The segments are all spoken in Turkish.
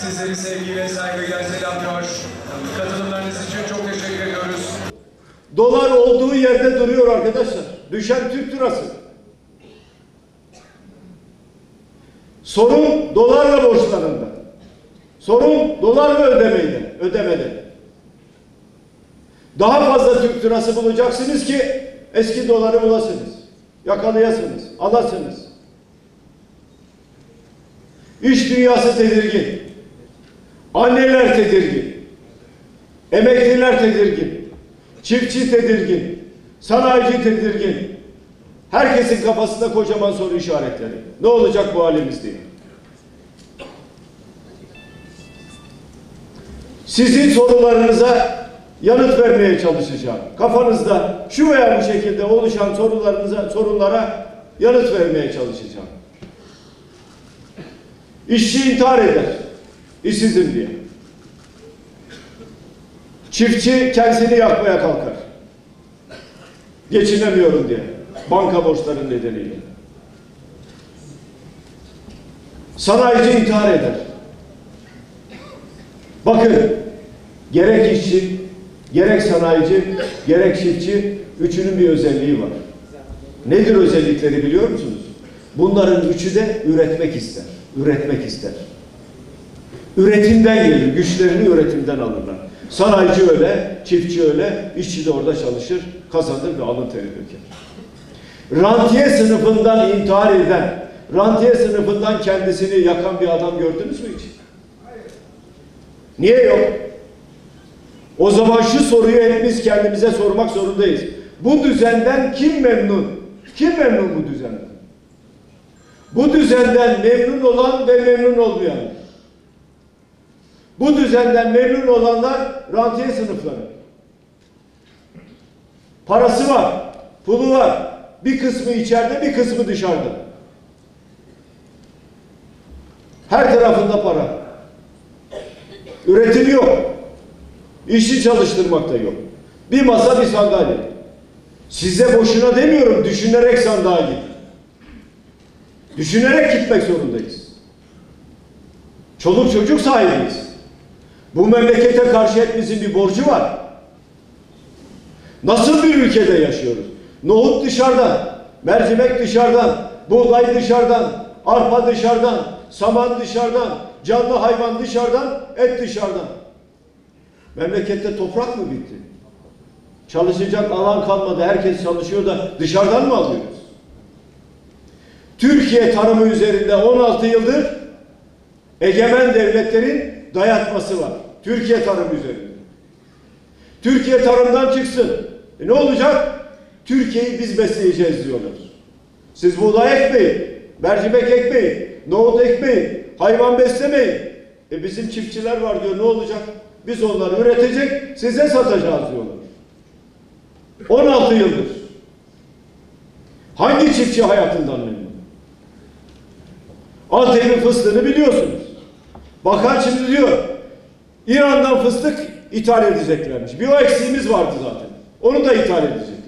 Sizleri sevgiyle, saygıyla selamlıyor. Katılımlarınız için çok teşekkür ediyoruz. Dolar olduğu yerde duruyor arkadaşlar. Düşen Türk lirası. Sorun dolarla borçlarında. Sorun dolarla ödemeyde, ödemede. Daha fazla Türk lirası bulacaksınız ki eski doları bulasınız. Yakalayasınız, alasınız. İş dünyası tedirgin. Anneler tedirgin. Emekliler tedirgin. Çiftçi tedirgin. Sanayici tedirgin. Herkesin kafasında kocaman soru işaretleri. Ne olacak bu halimiz diye. Sizin sorularınıza yanıt vermeye çalışacağım. Kafanızda şu veya bu şekilde oluşan sorularınıza, sorunlara yanıt vermeye çalışacağım. İşçi intihar eder. İşsizim diye. Çiftçi kendisini yakmaya kalkar. Geçinemiyorum diye. Banka borçları nedeniyle. Sanayici intihar eder. Bakın gerek işçi, gerek sanayici, gerek çiftçi üçünün bir özelliği var. Nedir özellikleri biliyor musunuz? Bunların üçü de üretmek ister. Üretmek ister. Üretimden gelir. Güçlerini üretimden alırlar. Sanayici öyle, çiftçi öyle, işçi de orada çalışır, kazanır ve alın teri döker. Rantiye sınıfından intihar eden, rantiye sınıfından kendisini yakan bir adam gördünüz mü hiç? Niye yok? O zaman şu soruyu hepimiz kendimize sormak zorundayız. Bu düzenden kim memnun? Kim memnun bu düzenden? Bu düzenden memnun olan ve memnun olmayan. Bu düzenden memnun olanlar rantiye sınıfları. Parası var, pulu var. Bir kısmı içeride, bir kısmı dışarıda. Her tarafında para. Üretim yok. İşçi çalıştırmak yok. Bir masa bir sandalye. Size boşuna demiyorum, düşünerek sandığa gidin. Düşünerek gitmek zorundayız. Çoluk çocuk sahibiyiz. Bu memlekete karşı hepimizin bir borcu var. Nasıl bir ülkede yaşıyoruz? Nohut dışarıdan, mercimek dışarıdan, buğday dışarıdan, arpa dışarıdan, saman dışarıdan, canlı hayvan dışarıdan, et dışarıdan. Memlekette toprak mı bitti? Çalışacak alan kalmadı. Herkes çalışıyor da dışarıdan mı alıyoruz? Türkiye tarımı üzerinde 16 yıldır egemen devletlerin dayatması var. Türkiye tarımı üzerinde. Türkiye tarımdan çıksın. E ne olacak? Türkiye'yi biz besleyeceğiz diyorlar. Siz buğday ekmeyin, mercimek ekmeyin, nohut ekmeyin, hayvan beslemeyin. E bizim çiftçiler var diyor ne olacak? Biz onları üretecek, size satacağız diyorlar. 16 yıldır. Hangi çiftçi hayatından memnun? Antep'in fıstığını biliyorsunuz. Bakan şimdi diyor, İran'dan fıstık ithal edeceklermiş. Bir o eksiğimiz vardı zaten. Onu da ithal edecekler.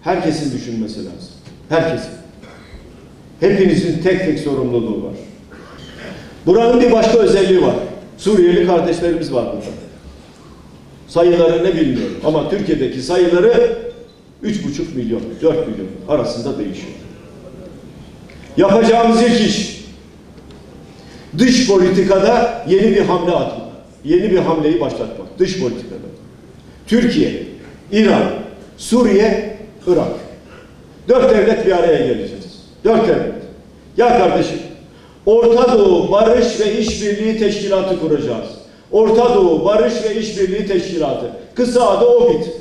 Herkesin düşünmesi lazım. Herkesin. Hepinizin tek tek sorumluluğu var. Buranın bir başka özelliği var. Suriyeli kardeşlerimiz var burada. Sayıları ne bilmiyorum ama Türkiye'deki sayıları 3,5 milyon, 4 milyon arasında değişiyor. Yapacağımız ilk iş dış politikada yeni bir hamle atmak. Yeni bir hamleyi başlatmak. Dış politikada. Türkiye, İran, Suriye, Irak. Dört devlet bir araya geleceğiz. Dört devlet. Ya kardeşim, Orta Doğu Barış ve İşbirliği Teşkilatı kuracağız. Orta Doğu Barış ve İşbirliği Teşkilatı. Kısa adı OBİT.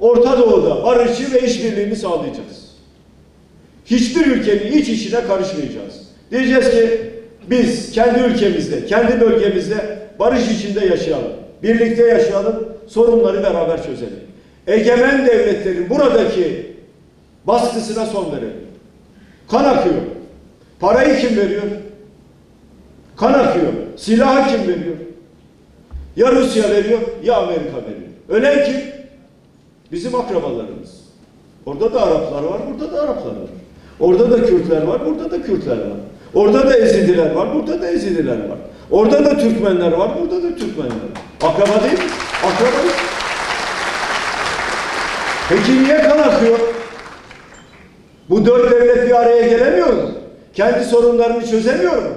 Orta Doğu'da barışı ve işbirliğini sağlayacağız. Hiçbir ülkenin iç işine karışmayacağız. Diyeceğiz ki biz kendi ülkemizde, kendi bölgemizde barış içinde yaşayalım. Birlikte yaşayalım, sorunları beraber çözelim. Egemen devletlerin buradaki baskısına son verelim. Kan akıyor. Parayı kim veriyor? Kan akıyor. Silahı kim veriyor? Ya Rusya veriyor ya Amerika veriyor. Ölen kim? Bizim akrabalarımız. Orada da Araplar var, burada da Araplar var. Orada da Kürtler var, burada da Kürtler var. Orada da Ezidiler var, burada da Ezidiler var. Orada da Türkmenler var, burada da Türkmenler var. Akraba değil mi? Akraba değil mi? Peki niye kan akıyor? Bu dört devlet bir araya gelemiyor mu? Kendi sorunlarını çözemiyor mu?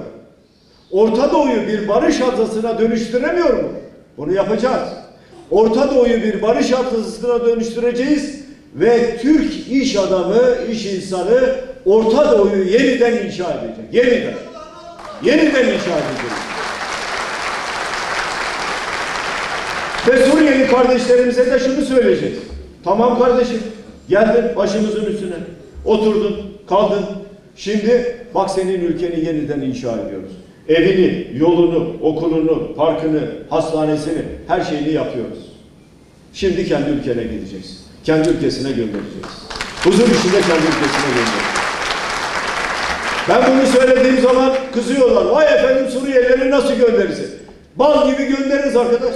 Orta Doğu'yu bir barış adasına dönüştüremiyor mu? Bunu yapacağız. Orta Doğu'yu bir barış adasına dönüştüreceğiz ve Türk iş adamı, iş insanı Orta Doğu'yu yeniden inşa edecek. Yeniden. Yeniden inşa edecek. Ve Suriyeli kardeşlerimize de şunu söyleyeceğiz. Tamam kardeşim, geldin başımızın üstüne, oturdun, kaldın. Şimdi bak senin ülkeni yeniden inşa ediyoruz. Evini, yolunu, okulunu, parkını, hastanesini, her şeyini yapıyoruz. Şimdi kendi ülkene gideceksin. Kendi ülkesine göndereceksin. Huzur içinde kendi ülkesine göndereceksin. Ben bunu söylediğim zaman kızıyorlar. Vay efendim Suriyelileri nasıl gönderirsin? Bal gibi göndeririz arkadaş.